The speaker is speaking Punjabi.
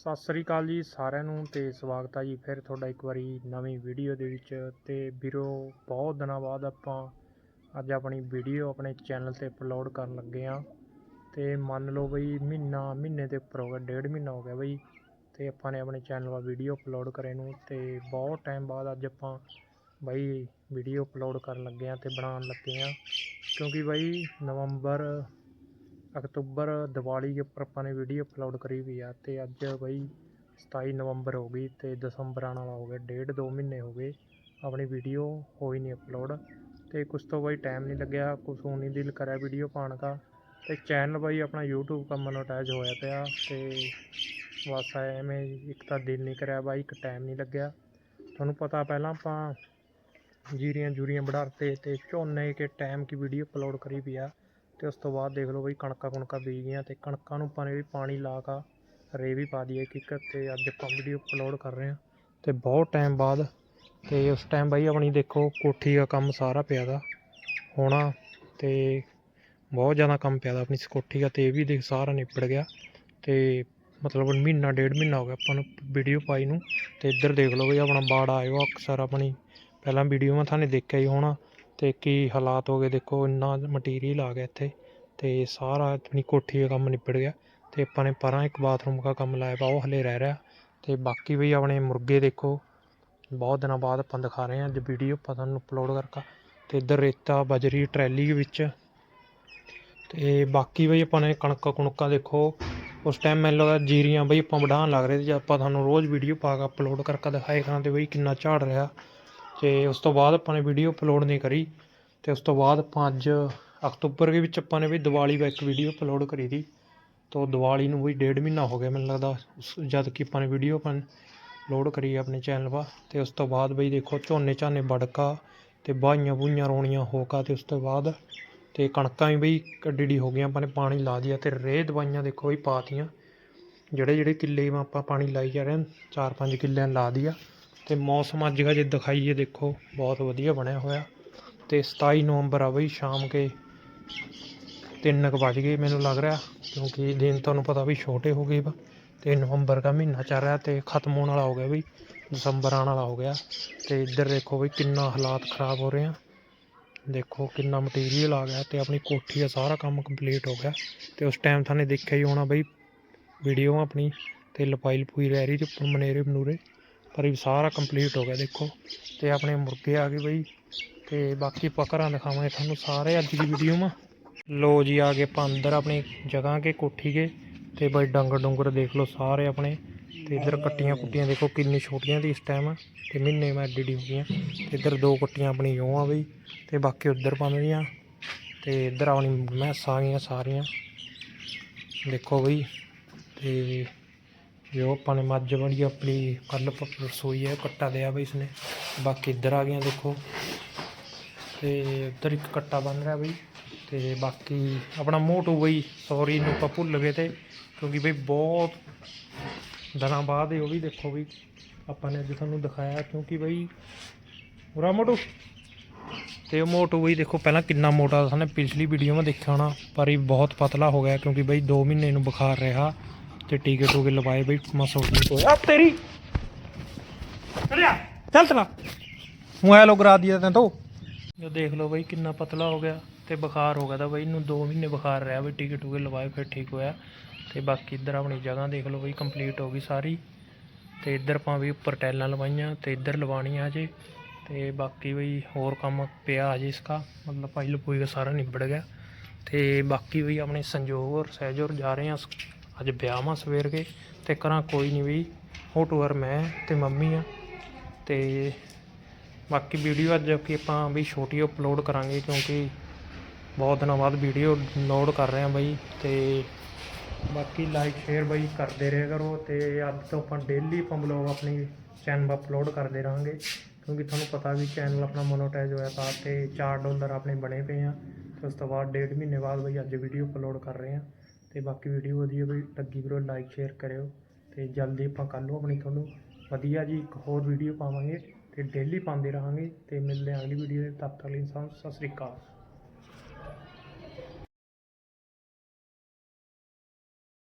ਸਤਿ ਸ੍ਰੀ ਅਕਾਲ ਜੀ ਸਾਰਿਆਂ ਨੂੰ ਤੇ ਸਵਾਗਤ ਆ ਜੀ ਫਿਰ ਤੁਹਾਡਾ ਇੱਕ ਵਾਰੀ ਨਵੀਂ ਵੀਡੀਓ ਦੇ ਵਿੱਚ। ਤੇ ਵੀਰੋ, ਬਹੁਤ ਦਿਨਾਂ ਬਾਅਦ ਆਪਾਂ ਅੱਜ ਆਪਣੀ ਵੀਡੀਓ ਆਪਣੇ ਚੈਨਲ ਤੇ ਅਪਲੋਡ ਕਰਨ ਲੱਗੇ ਆ। ਤੇ ਮੰਨ ਲਓ ਬਈ ਮਹੀਨਾ, ਮਹੀਨੇ ਦੇ ਉੱਪਰ ਹੋ ਗਿਆ, ਡੇਢ ਮਹੀਨਾ ਹੋ ਗਿਆ ਬਈ। ਤੇ ਆਪਾਂ ਨੇ ਆਪਣੇ ਚੈਨਲ 'ਤੇ ਵੀਡੀਓ ਅਪਲੋਡ ਕਰੇ ਨੂੰ ਤੇ ਬਹੁਤ ਟਾਈਮ ਬਾਅਦ ਅੱਜ ਆਪਾਂ ਬਈ ਵੀਡੀਓ ਅਪਲੋਡ ਕਰਨ ਲੱਗੇ ਆ ਤੇ ਬਣਾਉਣ ਲੱਗੇ ਆ। ਕਿਉਂਕਿ ਬਈ ਨਵੰਬਰ ਅਕਤੂਬਰ ਦੀਵਾਲੀ ਉੱਪਰ ਆਪਾਂ ਨੇ ਵੀਡੀਓ ਅਪਲੋਡ ਕਰੀ ਵੀ ਆ ਅਤੇ ਅੱਜ ਬਈ 27 ਨਵੰਬਰ ਹੋ ਗਈ ਅਤੇ ਦਸੰਬਰ ਆਉਣ ਵਾਲਾ ਹੋ ਗਿਆ, ਡੇਢ ਦੋ ਮਹੀਨੇ ਹੋ ਗਏ ਆਪਣੀ ਵੀਡੀਓ ਹੋਈ ਨਹੀਂ ਅਪਲੋਡ ਅਤੇ ਕੁਛ ਤੋਂ ਬਈ ਟਾਈਮ ਨਹੀਂ ਲੱਗਿਆ, ਕੁਛ ਹੁਣ ਨਹੀਂ ਦਿਲ ਕਰਿਆ ਵੀਡੀਓ ਪਾਉਣ ਦਾ ਤੇ ਚੈਨਲ ਬਾਈ ਆਪਣਾ YouTube ਕਾ ਮੋਨੋਟਾਈਜ਼ ਹੋਇਆ ਪਿਆ ਤੇ ਬਸ ਐਵੇਂ ਇੱਕ ਤਾਂ ਦਿਲ ਨਹੀਂ ਕਰਿਆ ਬਾਈ, ਇੱਕ ਟਾਈਮ ਨਹੀਂ ਲੱਗਿਆ। ਤੁਹਾਨੂੰ ਪਤਾ ਪਹਿਲਾਂ ਆਪਾਂ ਜੀਰੀਆਂ ਜੂਰੀਆਂ ਵੜਾਤੇ ਤੇ ਝੋਨੇ ਕੇ ਟਾਈਮ ਕੀ ਵੀਡੀਓ ਅਪਲੋਡ ਕਰੀ ਵੀ ਆ। ਤੇ ਉਸ ਤੋਂ ਬਾਅਦ ਦੇਖ ਲਓ ਬਈ ਕਣਕਾਂ ਕੁਣਕਾਂ ਬੀਜ ਗਈਆਂ ਤੇ ਕਣਕਾਂ ਨੂੰ ਆਪਾਂ ਨੇ ਵੀ ਪਾਣੀ ਲਾ ਕੇ ਰੇ ਵੀ ਪਾ ਦਈਏ ਕਿੱਕ ਤੇ ਅੱਜ ਆਪਾਂ ਵੀਡੀਓ ਅਪਲੋਡ ਕਰ ਰਹੇ ਹਾਂ। ਤੇ ਬਹੁਤ ਟਾਈਮ ਬਾਅਦ ਤੇ ਉਸ ਟਾਈਮ ਬਾਈ ਆਪਣੀ ਦੇਖੋ ਕੋਠੀ ਦਾ ਕੰਮ ਸਾਰਾ ਪਿਆ ਦਾ ਹੋਣਾ ਤੇ ਬਹੁਤ ਜ਼ਿਆਦਾ ਕੰਮ ਪਿਆ ਦਾ ਆਪਣੀ ਕੋਠੀ ਦਾ ਤੇ ਇਹ ਵੀ ਦੇਖ ਸਾਰਾ ਨਿਪੜ ਗਿਆ ਤੇ ਮਤਲਬ ਮਹੀਨਾ, ਡੇਢ ਮਹੀਨਾ ਹੋ ਗਿਆ ਆਪਾਂ ਨੂੰ ਵੀਡੀਓ ਪਾਈ ਨੂੰ ਤੇ ਇੱਧਰ ਦੇਖ ਲਓ ਬਈ ਆਪਣਾ ਬਾੜ ਆਇਓ ਅਕਸਰ ਆਪਣੀ ਪਹਿਲਾਂ ਵੀਡੀਓ ਮੈਂ ਤੁਹਾਨੂੰ ਦੇਖਿਆ ਹੀ ਹੋਣਾ ਅਤੇ ਕੀ ਹਾਲਾਤ ਹੋ ਗਏ? ਦੇਖੋ, ਇੰਨਾ ਮਟੀਰੀਅਲ ਆ ਗਿਆ ਇੱਥੇ ਅਤੇ ਸਾਰਾ ਆਪਣੀ ਕੋਠੀ ਦਾ ਕੰਮ ਨਿਬੜ ਗਿਆ ਅਤੇ ਆਪਾਂ ਨੇ ਪਰਾਂ ਇੱਕ ਬਾਥਰੂਮ ਦਾ ਕੰਮ ਲਾਇਆ ਵਾ, ਉਹ ਹਾਲੇ ਰਹਿ ਰਿਹਾ ਅਤੇ ਬਾਕੀ ਵੀ ਆਪਣੇ ਮੁਰਗੇ ਦੇਖੋ, ਬਹੁਤ ਦਿਨਾਂ ਬਾਅਦ ਆਪਾਂ ਦਿਖਾ ਰਹੇ ਹਾਂ, ਅੱਜ ਵੀਡੀਓ ਆਪਾਂ ਤੁਹਾਨੂੰ ਅਪਲੋਡ ਕਰਕਾ। ਅਤੇ ਇੱਧਰ ਰੇਤਾ ਬਜਰੀ ਟਰੈਲੀ ਵਿੱਚ ਅਤੇ ਬਾਕੀ ਬਈ ਆਪਾਂ ਨੇ ਕਣਕਾਂ ਕੁਣਕਾਂ ਦੇਖੋ, ਉਸ ਟਾਈਮ ਮੈਨੂੰ ਲੱਗਾ ਜੀਰੀਆਂ ਬਈ ਆਪਾਂ ਵਢਾਉਣ ਲੱਗ ਰਹੇ ਤੇ ਜੇ ਆਪਾਂ ਤੁਹਾਨੂੰ ਰੋਜ਼ ਵੀਡੀਓ ਪਾ ਕੇ ਅਪਲੋਡ ਕਰਕੇ ਦਿਖਾਏ ਕਰਾਂ ਤੇ ਬਈ ਕਿੰਨਾ ਝਾੜ ਰਿਹਾ। ਤੇ ਉਸ ਤੋਂ ਬਾਅਦ ਆਪਾਂ ਨੇ ਵੀਡੀਓ ਅਪਲੋਡ ਨਹੀਂ ਕਰੀ ਤੇ ਉਸ ਤੋਂ ਬਾਅਦ ਆਪਾਂ ਅੱਜ ਅਕਤੂਬਰ ਦੇ ਵਿੱਚ ਆਪਾਂ ਨੇ ਵੀ ਦੀਵਾਲੀ ਦਾ ਇੱਕ ਵੀਡੀਓ ਅਪਲੋਡ ਕਰੀ ਦੀ ਤੋ ਦੀਵਾਲੀ ਨੂੰ ਵੀ ਡੇਢ ਮਹੀਨਾ ਹੋ ਗਿਆ ਮੈਨੂੰ ਲੱਗਦਾ, ਉਸ- ਜਦ ਕਿ ਆਪਾਂ ਨੇ ਵੀਡੀਓ ਆਪਾਂ ਲੋਡ ਕਰੀ ਆਪਣੇ ਚੈਨਲ 'ਪਾ ਤੇ ਉਸ ਤੋਂ ਬਾਅਦ ਬਈ ਦੇਖੋ ਝੋਨੇ ਝਾਨੇ ਵੜਕਾ ਤੇ ਬਾਈਆਂ ਬੂਈਆਂ ਰੋਣੀਆਂ ਹੋਕਾ ਤੇ ਉਸ ਤੋਂ ਬਾਅਦ ਤੇ ਕਣਕਾਂ ਵੀ ਬਈ ਕੱਡੀਡੀ ਹੋ ਗਈਆਂ, ਆਪਾਂ ਨੇ ਪਾਣੀ ਲਾ ਦਿਆ ਤੇ ਰੇਹ ਦਵਾਈਆਂ ਦੇਖੋ ਬਈ ਪਾਤੀਆਂ ਜਿਹੜੇ ਜਿਹੜੇ ਕਿੱਲੇ ਮਾ ਆਪਾਂ ਪਾਣੀ ਲਾਈ ਜਾ ਰਹੇ ਹਾਂ, ਚਾਰ ਪੰਜ ਕਿੱਲਿਆਂ ਲਾ ਦਿਆ। ਤੇ ਮੌਸਮ ਅੱਜ ਦਾ ਜੇ ਦਿਖਾਈਏ, ਦੇਖੋ, ਬਹੁਤ ਵਧੀਆ ਬਣਿਆ ਹੋਇਆ। ਤੇ 27 ਨਵੰਬਰ ਆ ਬਈ, ਸ਼ਾਮ ਕੇ 3 ਕੁ ਵੱਜ ਗਏ ਮੈਨੂੰ ਲੱਗ ਰਿਹਾ, ਕਿਉਂਕਿ ਦਿਨ ਤੁਹਾਨੂੰ ਪਤਾ ਵੀ ਛੋਟੇ ਹੋ ਗਏ ਵਾ। ਤੇ ਨਵੰਬਰ ਦਾ ਮਹੀਨਾ ਚੱਲ ਰਿਹਾ ਤੇ ਖਤਮ ਹੋਣ ਵਾਲਾ ਹੋ ਗਿਆ ਬਈ, ਦਸੰਬਰ ਆਉਣ ਵਾਲਾ ਹੋ ਗਿਆ। ਤੇ ਇੱਧਰ ਦੇਖੋ ਬਈ, ਕਿੰਨਾ ਹਾਲਾਤ ਖਰਾਬ ਹੋ ਰਹੇ ਆ। ਦੇਖੋ ਕਿੰਨਾ ਮਟੀਰੀਅਲ ਆ ਗਿਆ ਤੇ ਆਪਣੀ ਕੋਠੀ ਦਾ ਸਾਰਾ ਕੰਮ ਕੰਪਲੀਟ ਹੋ ਗਿਆ। ਤੇ ਉਸ ਟਾਈਮ ਤੁਹਾਨੂੰ ਦੇਖਿਆ ਹੀ ਹੋਣਾ ਬਈ ਵੀਡੀਓ ਆਪਣੀ ਤੇ ਲਪਾਈ ਲਪੂਈ ਰਹਿ ਰਹੀ ਤੇ ਮਨੇਰੇ ਮਨੂਰੇ ਪਰ ਸਾਰਾ ਕੰਪਲੀਟ ਹੋ ਗਿਆ, ਦੇਖੋ। ਤੇ ਆਪਣੇ ਮੁਰਗੇ ਆ ਗਏ ਬਈ। ਤੇ ਬਾਕੀ ਆਪਾਂ ਘਰਾਂ ਦਿਖਾਵਾਂਗੇ ਤੁਹਾਨੂੰ ਸਾਰੇ ਅੱਜ ਦੀ ਵੀਡੀਓ ਮਾ ਲੋ ਜੀ, ਆ ਗਏ ਆਪਾਂ ਅੰਦਰ ਆਪਣੀ ਜਗ੍ਹਾ ਕੇ, ਕੋਠੀ ਕੇ। ਤੇ ਬਈ ਡੰਗਰ ਡੁੰਗਰ ਦੇਖ ਲਓ ਸਾਰੇ ਆਪਣੇ। ਤੇ ਇੱਧਰ ਕੱਟੀਆਂ ਕੁੱਟੀਆਂ, ਦੇਖੋ ਕਿੰਨੀ ਛੋਟੀਆਂ ਦੀ ਇਸ ਟਾਈਮ ਤੇ ਮਹੀਨੇ ਮੈਂ ਐਡੀ ਹੋ ਗਈਆਂ। ਤੇ ਇੱਧਰ ਦੋ ਕੱਟੀਆਂ ਆਪਣੀ ਉਹ ਆ ਬਈ। ਤੇ ਬਾਕੀ ਉੱਧਰ ਪਾਉਂਦੀਆਂ ਤੇ ਇੱਧਰ ਆਪਣੀ ਮੈਸਾਂ ਆ ਗਈਆਂ ਸਾਰੀਆਂ। ਦੇਖੋ ਬਈ। ਤੇ ਜੋ ਆਪਾਂ ਨੇ ਮੱਝ ਬੜੀ ਆਪਣੀ ਕੱਲ ਰਸੋਈ ਹੈ, ਕੱਟਾ ਲਿਆ ਬਈ ਇਸਨੇ। ਬਾਕੀ ਇੱਧਰ ਆ ਗਈਆਂ ਦੇਖੋ। ਤੇ ਉੱਧਰ ਇੱਕ ਕੱਟਾ ਬਣ ਰਿਹਾ ਬਈ। ਤੇ ਬਾਕੀ ਆਪਣਾ ਮੋਟੂ ਬਈ ਸੌਰੀ ਨੂੰ ਆਪਾਂ ਭੁੱਲ ਗਏ ਤੇ, ਕਿਉਂਕਿ ਬਈ ਬਹੁਤ ਦਿਨਾਂ ਬਾਅਦ ਇਹ ਉਹ ਵੀ ਦੇਖੋ ਵੀ ਆਪਾਂ ਨੇ ਅੱਜ ਤੁਹਾਨੂੰ ਦਿਖਾਇਆ ਕਿਉਂਕਿ ਬਈ ਉਰਾ ਮੋਟੂ। ਤੇ ਉਹ ਮੋਟੂ ਬਈ ਦੇਖੋ, ਪਹਿਲਾਂ ਕਿੰਨਾ ਮੋਟਾ ਸੀ ਨੇ ਪਿਛਲੀ ਵੀਡੀਓ ਮੈਂ ਦੇਖਿਆ ਹੋਣਾ, ਪਰ ਇਹ ਬਹੁਤ ਪਤਲਾ ਹੋ ਗਿਆ ਕਿਉਂਕਿ ਬਈ 2 ਮਹੀਨੇ ਨੂੰ ਬੁਖਾਰ ਰਿਹਾ। ਤੇ ਟੀਕੇ ਟੂਕੇ ਲਵਾਏ ਬਈ ਮਸੋ ਠੀਕ ਹੋਇਆ ਆ ਤੇਰੀ। ਚਲਿਆ ਚੱਲ ਚਲਾ ਮੋਬਾਈਲ ਉਗਰਾ ਦਿਆ ਤੈਂ ਤੋ। ਜੋ ਦੇਖ ਲਓ ਬਈ ਕਿੰਨਾ ਪਤਲਾ ਹੋ ਗਿਆ ਤੇ ਬੁਖਾਰ ਹੋ ਗਿਆ ਤਾਂ ਬਈ ਇਹਨੂੰ 2 ਮਹੀਨੇ ਬੁਖਾਰ ਰਿਹਾ ਬਈ ਟੀਕੇ ਟੂਕੇ ਲਵਾਏ ਫਿਰ ਠੀਕ ਹੋਇਆ। ਤੇ ਬਾਕੀ ਇੱਧਰ ਆਪਣੀ ਜਗ੍ਹਾ ਦੇਖ ਲਓ ਬਈ ਕੰਪਲੀਟ ਹੋ ਗਈ ਸਾਰੀ। ਤੇ ਇੱਧਰ ਆਪਾਂ ਵੀ ਉੱਪਰ ਟੈਲਾਂ ਲਵਾਈਆਂ ਤੇ ਇੱਧਰ ਲਵਾਉਣੀਆਂ ਅਜੇ ਤੇ ਬਾਕੀ ਬਈ ਹੋਰ ਕੰਮ ਪਿਆ ਅਜੇ ਇਸਕਾ। ਮਤਲਬ ਭਾਈ ਲਪੂਈ ਦਾ ਸਾਰਾ ਨਿਬੜ ਗਿਆ। ਤੇ ਬਾਕੀ ਬਈ ਆਪਣੇ ਸੰਜੋਗ ਔਰ ਸਹਿਜ ਔਰ ਜਾ ਰਹੇ ਹਾਂ। ਅੱਜ ਵਿਆਹ ਵਾਂ ਸਵੇਰ ਕੇ ਤੇ ਕਰਾਂ ਕੋਈ ਨਹੀਂ ਵੀ, ਉਹ ਟੂਰ ਮੈਂ ਤੇ ਮੰਮੀ ਆ ਤੇ ਬਾਕੀ ਵੀਡੀਓ ਅੱਜ ਕਿ ਆਪਾਂ ਵੀ ਛੋਟੀ ਅਪਲੋਡ ਕਰਾਂਗੇ ਕਿਉਂਕਿ ਬਹੁਤ ਦਿਨਾਂ ਬਾਅਦ ਵੀਡੀਓ ਲੋਡ ਕਰ ਰਹੇ ਹਾਂ ਬਈ ਤੇ ਬਾਕੀ ਲਾਈਕ ਸ਼ੇਅਰ ਬਈ ਕਰਦੇ ਰਹੇ ਕਰੋ ਤੇ ਅੱਜ ਤੋਂ ਆਪਾਂ ਡੇਲੀ ਆਪਾਂ ਬਲੌਗ ਆਪਣੀ ਚੈਨਲ ਅਪਲੋਡ ਕਰਦੇ ਰਹਾਂਗੇ ਕਿਉਂਕਿ ਤੁਹਾਨੂੰ ਪਤਾ ਵੀ ਚੈਨਲ ਆਪਣਾ ਮੋਨੋਟਾਈਜ਼ ਹੋਇਆ ਤਾਂ ਤੇ 4 ਡਾਲਰ ਆਪਣੇ ਬਣੇ ਪਏ ਆ ਤੇ ਉਸ ਤੋਂ ਬਾਅਦ ਡੇਢ ਮਹੀਨੇ ਬਾਅਦ ਬਈ ਅੱਜ ਵੀਡੀਓ ਅਪਲੋਡ ਕਰ ਰਹੇ ਆ। ਅਤੇ ਬਾਕੀ ਵੀਡੀਓ ਵਧੀਆ ਬਈ ਲੱਗੀ ਵੀਰੋ ਲਾਈਕ ਸ਼ੇਅਰ ਕਰਿਓ ਅਤੇ ਜਲਦੀ ਆਪਾਂ ਕੱਲ੍ਹ ਨੂੰ ਆਪਣੀ ਤੁਹਾਨੂੰ। ਵਧੀਆ ਜੀ, ਇੱਕ ਹੋਰ ਵੀਡੀਓ ਪਾਵਾਂਗੇ ਅਤੇ ਡੇਲੀ ਪਾਉਂਦੇ ਰਹਾਂਗੇ ਅਤੇ ਮਿਲਦੇ ਹਾਂ ਅਗਲੀ ਵੀਡੀਓ ਦੇ ਤਦ ਤੱਕ ਲਈ, ਸਤਿ ਸ੍ਰੀ ਅਕਾਲ।